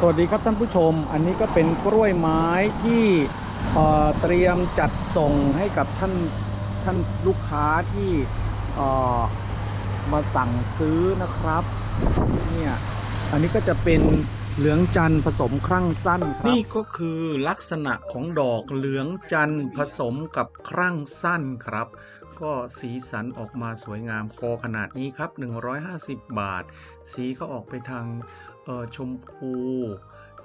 สวัสดีครับท่านผู้ชม อันนี้ก็เป็นกล้วยไม้ที่เตรียมจัดส่งให้กับท่านท่านลูกค้าที่มาสั่งซื้อนะครับเนี่ยอันนี้ก็จะเป็นเหลืองจันทร์ผสมครั่งสั้นนี่ก็คือลักษณะของดอกเหลืองจันทร์ผสมกับครั่งสั้นครับ ก็สีสันออกมาสวยงามกอขนาดนี้ครับ 150 บาท สีก็ออกไปทาง ชมพู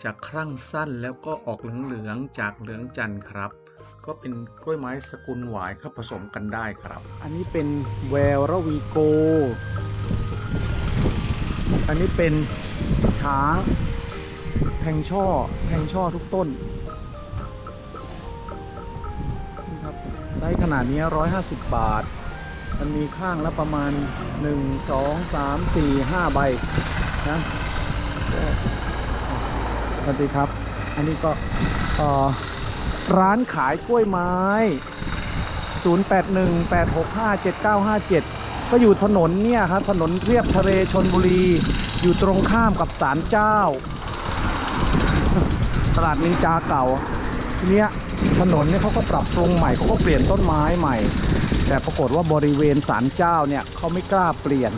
จากครั่งสั้นแล้วก็ออกเหลืองๆจากเหลืองจันทร์ครับ ก็เป็นกล้วยไม้สกุลหวายครับผสมกันได้ครับ อันนี้เป็นแววระวีโก อันนี้เป็นช้างแทงช่อแทงช่อทุกต้นนี่ครับไซส์ขนาดนี้ 150 บาท มันมีข้างละประมาณ 1 2 3 4 5 ใบนะ สวัสดีครับ อันนี้ก็ร้านขายกล้วยไม้ 0818657957 ก็อยู่ถนนเนี่ยครับถนนเรียบทะเลชนบุรี อยู่ตรงข้ามกับศาลเจ้า ตลาดนินจาเก่าทีเนี้ยถนนเนี่ยเขาก็ปรับปรุงใหม่เขาก็เปลี่ยนต้นไม้ใหม่ แต่ปรากฏว่าบริเวณศาลเจ้าเนี่ยเขาไม่กล้าเปลี่ยน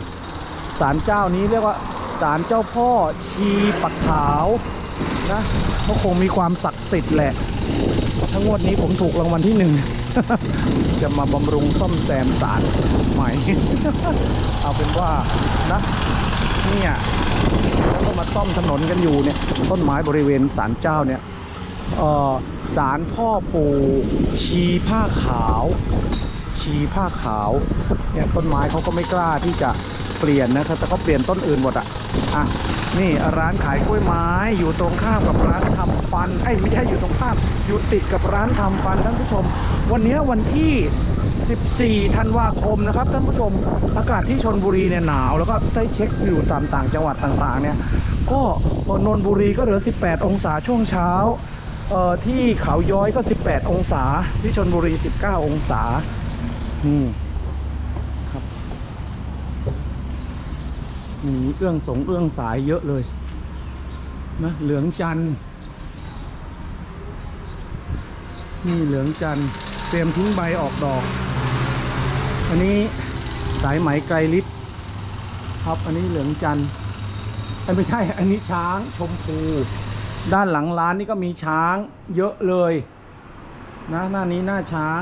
ศาลเจ้านี้เรียกว่า ศาลเจ้าพ่อชีปักขาวนะก็คงมีความศักดิ์สิทธิ์แหละ ทั้งงวดนี้ผมถูกรางวัลที่หนึ่ง จะมาบำรุงซ่อมแซมศาลใหม่ เอาเป็นว่านะเนี่ยแล้วก็มาซ่อมถนนกันอยู่เนี่ย ต้นไม้บริเวณศาลเจ้าเนี่ยเออศาลพ่อปู่ชีผ้าขาว ชีผ้าขาวเนี่ยต้นไม้เขาก็ไม่กล้าที่จะ เปลี่ยนนะครับแต่ก็เปลี่ยนต้นอื่นหมดอะอะนี่ร้านขายกล้วยไม้อยู่ตรงข้ามกับร้านทำฟันไอ้ไม่ใช่อยู่ตรงข้ามอยู่ติดกับร้านทำฟันท่านผู้ชม วันนี้วันที่ 14 ธันวาคมนะครับท่านผู้ชมอากาศที่ชนบุรีเนี่ยหนาว แล้วก็ได้เช็คอยู่ตามต่างจังหวัดต่างๆ เนี่ยก็นนทบุรีก็เหลือ 18 องศาช่วงเช้าเอ่อที่เขาย้อยก็ 18 องศา ที่ชนบุรี 19 องศานี่ครับ มีเอื้องสงเอื้องสายเยอะเลยนะเหลืองจันนี่เหลืองจันเตรียมทิ้งใบออกดอก อันนี้สายไหมไกลลิศครับอันนี้เหลืองจันอ้ยไม่ใช่อันนี้ช้างชมพูด้านหลังร้านนี่ก็มีช้างเยอะเลยนะหน้านี้หน้าช้าง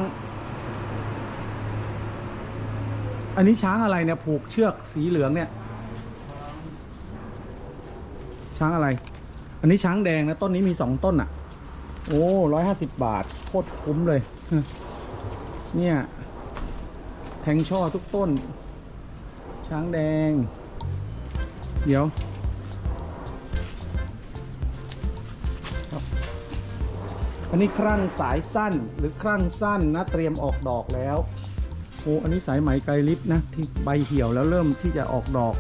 อันนี้ช้างอะไรเนี่ยผูกเชือกสีเหลืองเนี่ย ช้างอะไร อันนี้ช้างแดงนะต้นนี้มีสองต้นอะ โอ้ร้อยห้าสิบบาทโคตรคุ้มเลย เนี่ยแทงช่อทุกต้น ช้างแดง เดี๋ยวอันนี้ครั่งสายสั้นหรือครั่งสั้นนะเตรียมออกดอกแล้วโอ้อันนี้สายไหมไกลลิฟนะที่ใบเหี่ยวแล้วเริ่มที่จะออกดอก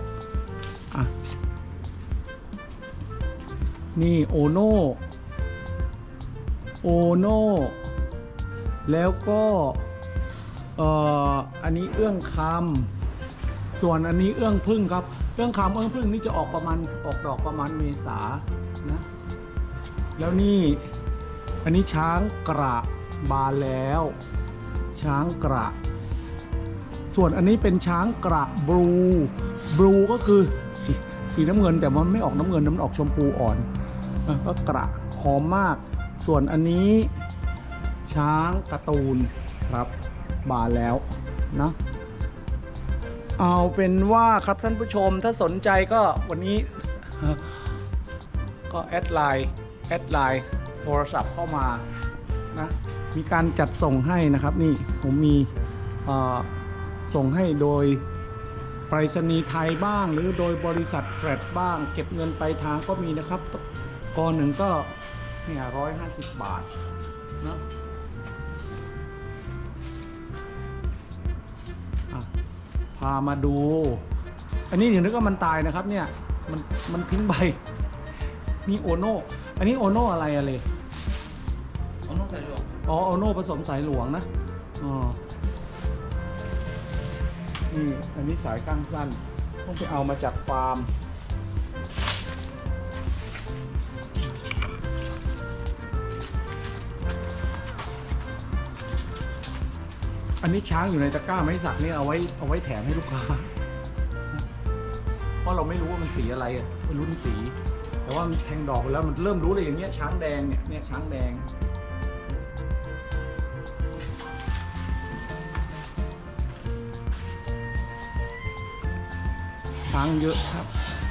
อะ นี่โอโน่โอโน่แล้วก็เอ่ออันนี้เอื้องคำส่วนอันนี้เอื้องพึ่งครับเอื้องคำเอื้องพึ่งนี่จะออกประมาณออกดอกประมาณเมษานะแล้วนี่อันนี้ช้างกระบานแล้ว ช้างกระ ส่วนอันนี้เป็นช้างกระบลูบลูก็คือส สีน้ำเงิน แต่มันไม่ออกน้ำเงินนะมันออกชมพูอ่อนก็กระหอมมาก ส่วนอันนี้ช้างกร์ตูนครับบานแล้วนะเอาเป็นว่าครับท่านผู้ชมถ้าสนใจก็วันนี้ก็แอดไลน์แอดไลน์โทรศัพท์เข้ามานะมีการจัดส่งให้นะครับนี่ผมมีส่งให้โดย รษณีย์ไทยบ้าง หรือโดยบริษัทแฟลตบ้าง เก็บเงินไปลายทางก็มีนะครับกอหนึ่งก็เนี่ยร้อยห้าสิบบาทนะอะพามาดู อันนี้เดี๋ยวนึกว่ามันตายนะครับเนี่ย มันมันทิ้งใบนี่โอโน่อันนี้โอโน่อะไรอะเลยอ๋อน้องใส่หลวงอ๋อโอโน่ผสมสายหลวงนะอ๋อ นี่อันนี้สายก้างสั้น ต้องไปเอามาจากฟาร์มอันนี้ช้างอยู่ในตะกร้าไม้สักนี่เอาไว้เอาไว้แถมให้ลูกค้า เพราะเราไม่รู้ว่ามันสีอะไรอะรุ่นสี แต่ว่ามันแทงดอกไปแล้วมันเริ่มรู้เลยอย่างเงี้ยช้างแดงเนี่ยเนี่ยช้างแดง ฟังเยอะครับ